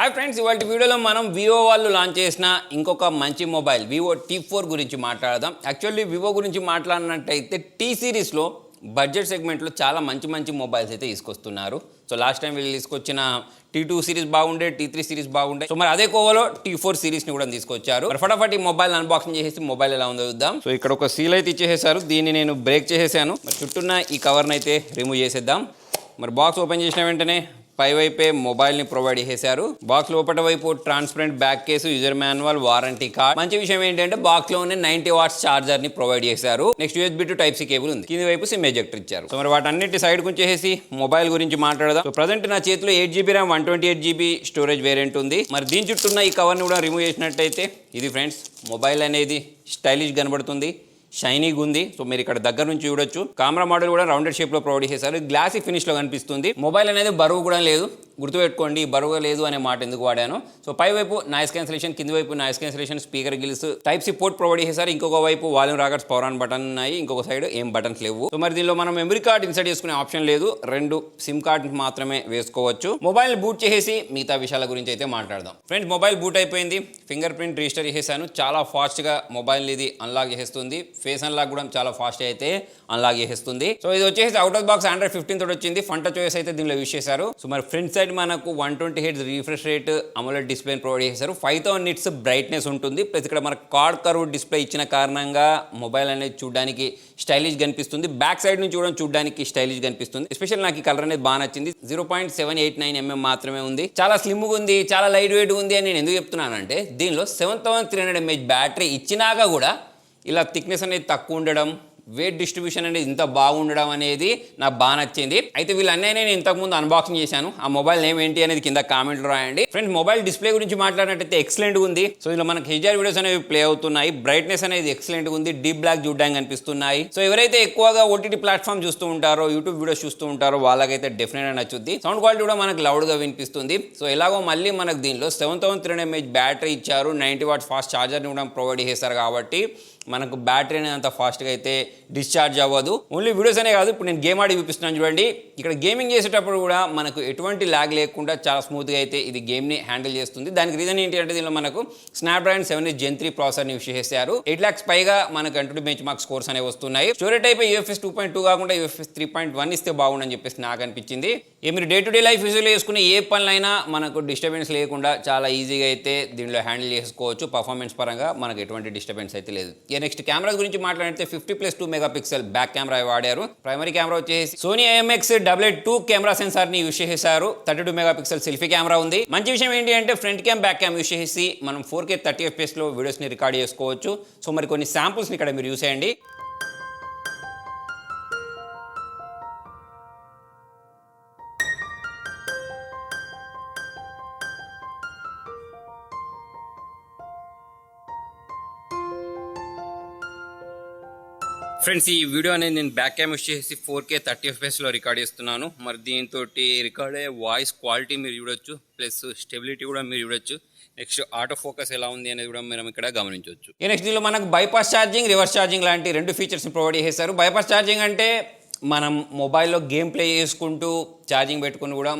Hi friends ఇవాళ వీడియోలో మనం వివో వాళ్ళు లాంచ్ చేసిన ఇంకొక మంచి మొబైల్ వివో టీ ఫోర్ గురించి మాట్లాడదాం. యాక్చువల్లీ వివో గురించి మాట్లాడినట్టయితే టీ సిరీస్లో బడ్జెట్ సెగ్మెంట్లో చాలా మంచి మంచి మొబైల్స్ అయితే తీసుకొస్తున్నారు. సో లాస్ట్ టైం వీళ్ళు తీసుకొచ్చిన టీ టూ సిరీస్ బాగుండే టీ త్రీ సిరీస్ బాగుండే. సో మరి అదే కోవలో టీ ఫోర్ సిరీస్ని కూడా తీసుకొచ్చారు. ఫటాఫట్ ఈ మొబైల్ అన్బాక్సింగ్ చేసేసి మొబైల్ ఎలా ఉందో చూద్దాం. సో ఇక్కడ ఒక సీల్ అయితే ఇచ్చేసేసారు. దీన్ని నేను బ్రేక్ చేసేసాను. మరి చుట్టూన్న ఈ కవర్ని అయితే రిమూవ్ చేసేద్దాం. మరి బాక్స్ ఓపెన్ చేసిన వెంటనే పై వైపే మొబైల్ని ప్రొవైడ్ చేశారు. బాక్స్ లోపల వైపు transparent back case user manual warranty card మంచి విషయం ఏంటంటే బాక్స్లోనే నైన్టీ వాట్స్ చార్జర్ని ప్రొవైడ్ చేశారు. Next USB to type C cable ఉంది. కింది వైపు సిమ్ ఎజెక్టర్ ఇచ్చారు. సో మరి వాటన్నిటి సైడ్ గుంచేసి మొబైల్ గురించి మాట్లాడదాం. సో ప్రజెంట్ నా చేతిలో eight GB RAM one twenty eight GB storage variant ఉంది. మరి దీని చుట్టూ ఉన్న ఈ కవర్ని కూడా రిమూవ్ చేసినట్టయితే ఇది ఫ్రెండ్స్ మొబైల్ అనేది స్టైలిష్ కనబడుతుంది. షైనీగా ఉంది. సో మీరు ఇక్కడ దగ్గర నుంచి చూడొచ్చు. కెమెరా మోడల్ కూడా రౌండెడ్ షేప్లో ప్రొవైడ్ చేశారు. గ్లాసీ ఫినిష్లో కనిపిస్తుంది. మొబైల్ అనేది బరువు కూడా లేదు. గుర్తుపెట్టుకోండి బరువు లేదు అనే మాట ఎందుకు వాడాను? సో పై వైపు నాయిస్ క్యాన్సిలేషన్ కింది వైపు noise cancellation speaker grills type C port provide చేశారు ఇంకొక వైపు volume rockers power on button ఉన్నాయి ఇంకొక సైడ్ ఏం బటన్స్ లేవు. సో మరి దీనిలో మనం మెమరీ కార్డ్ ఇన్సర్ట్ చేసుకునే ఆప్షన్ లేదు రెండు సిమ్ కార్డ్ మాత్రమే వేసుకోవచ్చు. మొబైల్ బూట్ చేసేసి మిగతా విషయాల గురించి అయితే మాట్లాడదాం. ఫ్రెండ్స్ మొబైల్ బూట్ అయిపోయింది ఫింగర్ ప్రింట్ రిజిస్టర్ చేసేసాను చాలా ఫాస్ట్గా మొబైల్ ఇది అన్లాక్ చేసేస్తుంది ఫేస్ అన్లాక్ కూడా చాలా ఫాస్ట్ అయితే అన్లాక్ చేసేస్తుంది సో ఇది వచ్చేసి out of box Android fifteen తోటి వచ్చింది ఫంట చాయిస్ అయితే దీనిలో యూస్ చేశారు. సో మరి ఫ్రంట్ సైడ్ మనకు one twenty hertz refresh rate AMOLED display provide చేశారు. ఫైవ్ థౌసండ్ నిట్స్ బ్రైట్నెస్ ఉంటుంది. ప్లస్ ఇక్కడ మనకు కార్డ్ కర్వ్ డిస్ప్లే ఇచ్చిన కారణంగా మొబైల్ అనేది చూడడానికి స్టైలిష్ కనిపిస్తుంది. బ్యాక్ సైడ్ నుంచి కూడా చూడడానికి స్టైలిష్ కనిపిస్తుంది. ఎస్పెషల్ నాకు ఈ కలర్ అనేది బాగా నచ్చింది. Zero point seven eight nine mm మాత్రమే ఉంది. చాలా స్లిమ్గా ఉంది చాలా లైట్ వెయిట్ ఉంది అని నేను ఎందుకు చెప్తున్నానంటే దీనిలో seven thousand three hundred mAh battery ఇచ్చినాక కూడా ఇలా థిక్నెస్ అనేది తక్కువ ఉండడం వెయిట్ డిస్ట్రిబ్యూషన్ అనేది ఇంత బాగుండడం అనేది నాకు బాగా నచ్చింది. అయితే వీళ్ళన్నీ నేను ఇంతకుముందు అన్బాక్సింగ్ చేశాను. ఆ మొబైల్ నేమ్ ఏంటి అనేది కింద కామెంట్ రాయండి. ఫ్రెండ్స్ మొబైల్ డిస్ప్లే గురించి మాట్లాడినట్టయితే ఎక్సలెంట్ ఉంది. సో ఇలా మనకి హెచ్ఆర్ వీడియోస్ అనేవి ప్లే అవుతున్నాయి. బ్రైట్నెస్ అనేది ఎక్సలెంట్ ఉంది. డీప్ బ్లాక్ చూడడానికి కనిపిస్తున్నాయి. సో ఎవరైతే ఎక్కువగా ఓటీటీ ప్లాట్ఫామ్ చూస్తూ ఉంటారో యూట్యూబ్ వీడియోస్ చూస్తూ ఉంటారో వాళ్ళకైతే డెఫినెట్గా నచ్చుద్ది. సౌండ్ క్వాలిటీ కూడా మనకు లౌడ్గా వినిపిస్తుంది. సో ఎలాగో మళ్ళీ మనకు దీనిలో seven thousand three mAh battery ఇచ్చారు. నైంటీ వాట్ ఫాస్ట్ ఛార్జర్ని కూడా ప్రొవైడ్ చేశారు కాబట్టి మనకు బ్యాటరీ అనేది అంత ఫాస్ట్గా అయితే డిశ్చార్జ్ అవ్వదు. ఓన్లీ వీడియోస్ అనే కాదు ఇప్పుడు నేను గేమ్ ఆడి చూపిస్తున్నాను చూడండి. ఇక్కడ గేమింగ్ చేసేటప్పుడు కూడా మనకు ఎటువంటి ల్యాగ్ లేకుండా చాలా స్మూత్గా అయితే ఇది గేమ్ని హ్యాండిల్ చేస్తుంది. దానికి రీజన్ ఏంటి అంటే దీనిలో మనకు Snapdragon seven S Gen three ప్రాసెసర్ని use చేశారు ఎయిట్ ల్యాక్స్ పైగా మనకు అంటూ బెంచ్ మార్క్ స్కోర్స్ అనేవి వస్తున్నాయి. Storage type UFS two point two కాకుండా యూఎఫ్ఎస్ త్రీ పాయింట్ వన్ ఇస్తే బాగుండని చెప్పేసి నాకు అనిపించింది. మీరు డే టు డే లైఫ్ యూజ్లో చేసుకునే ఏ పనులైనా మనకు డిస్టర్బెన్స్ లేకుండా చాలా ఈజీగా అయితే దీనిలో హ్యాండిల్ చేసుకోవచ్చు. పర్ఫార్మెన్స్ పరంగా మనకు ఎటువంటి డిస్టర్బెన్స్ అయితే లేదు. ఇక నెక్స్ట్ కెమెరా గురించి మాట్లాడితే fifty plus two megapixel back camera వాడారు. ప్రైమరీ కెమెరా వచ్చేసి Sony IMX double two camera సెన్సార్ని use చేశారు. Thirty two megapixel selfie camera ఉంది. మంచి విషయం ఏంటి అంటే front cam back cam use చేసి మనం ఫోర్ కే థర్టీ ఎఫ్ఎస్లో వీడియోస్ని రికార్డ్ చేసుకోవచ్చు. సో మరి కొన్ని శాంపుల్స్ని ఇక్కడ మీరు యూస్ చేయండి. ఫ్రెండ్స్ ఈ వీడియో అనేది నేను బ్యాక్ క్యామ్ యూస్ చేసి ఫోర్ కే థర్టీ ఎఫ్ఎస్లో రికార్డ్ చేస్తున్నాను. మరి దీంతో రికార్డ్ అయ్యే వాయిస్ క్వాలిటీ మీరు చూడొచ్చు ప్లస్ స్టెబిలిటీ కూడా మీరు చూడొచ్చు. నెక్స్ట్ ఆటో ఫోకస్ ఎలా ఉంది అనేది కూడా మనం ఇక్కడ గమనించవచ్చు. నెక్స్ట్ దీనిలో మనకు బైపాస్ ఛార్జింగ్ రివర్స్ ఛార్జింగ్ లాంటి రెండు ఫీచర్స్ని ప్రొవైడ్ చేశారు. బైపాస్ ఛార్జింగ్ అంటే మనం మొబైల్లో గేమ్ ప్లే చేసుకుంటూ ఛార్జింగ్ పెట్టుకుని కూడా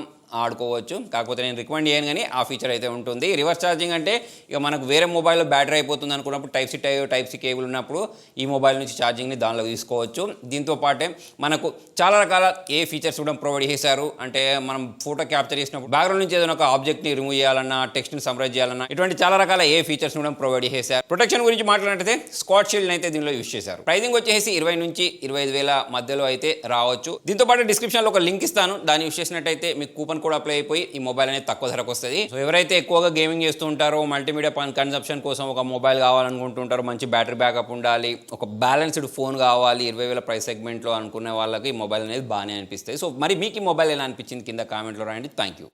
ఆడుకోవచ్చు. కాకపోతే నేను రికమెండ్ చేయను కానీ ఆ ఫీచర్ అయితే ఉంటుంది. రివర్స్ ఛార్జింగ్ అంటే ఇక మనకు వేరే మొబైల్లో బ్యాటరీ అయిపోతుంది అనుకున్నప్పుడు type C type type C cable ఉన్నప్పుడు ఈ మొబైల్ నుంచి ఛార్జింగ్ని దానిలో తీసుకోవచ్చు. దీంతో పాటే మనకు చాలా రకాల ఏ ఫీచర్స్ కూడా ప్రొవైడ్ చేశారు. అంటే మనం ఫోటో క్యాప్చర్ చేసినప్పుడు బ్యాక్గ్రౌండ్ నుంచి ఏదైనా ఒక ఆబ్జెక్ట్ని రిమూవ్ చేయాలన్నా టెక్స్ట్ని సమ్రైజ్ చేయాలన్నా ఇటువంటి చాలా రకాల ఏ ఫీచర్స్ కూడా ప్రొవైడ్ చేశారు. ప్రొటెక్షన్ గురించి మాట్లాడితే స్కాట్ షీల్డ్ అయితే దీనిలో యూస్ చేశారు. ప్రైజింగ్ వచ్చేసి ఇరవై నుంచి ఇరవై ఐదు వేల మధ్యలో అయితే రావచ్చు. దీంతో పాటు డిస్క్రిప్షన్లో ఒక లింక్ ఇస్తాను. దాన్ని యూస్ చేసినట్టయితే మీకు కూపన్ కూడా అప్లై అయిపోయి ఈ మొబైల్ అనేది తక్కువ ధరకు వస్తుంది. సో ఎవరైతే ఎక్కువగా గేమింగ్ చేస్తూ ఉంటారో మల్టీమీడియా పన్ కన్సంప్షన్ కోసం ఒక మొబైల్ కావాలనుకుంటుంటారో మంచి బ్యాటరీ బ్యాకప్ ఉండాలి ఒక బ్యాలెన్స్డ్ ఫోన్ కావాలి ఇరవై వేల ప్రైస్ సెగ్మెంట్లో అనుకునే వాళ్ళకి ఈ మొబైల్ అనేది బాగానే అనిపిస్తుంది. సో మరి మీకు ఈ మొబైల్ ఎలా అనిపించింది? కింద కామెంట్లో రాయండి. Thank you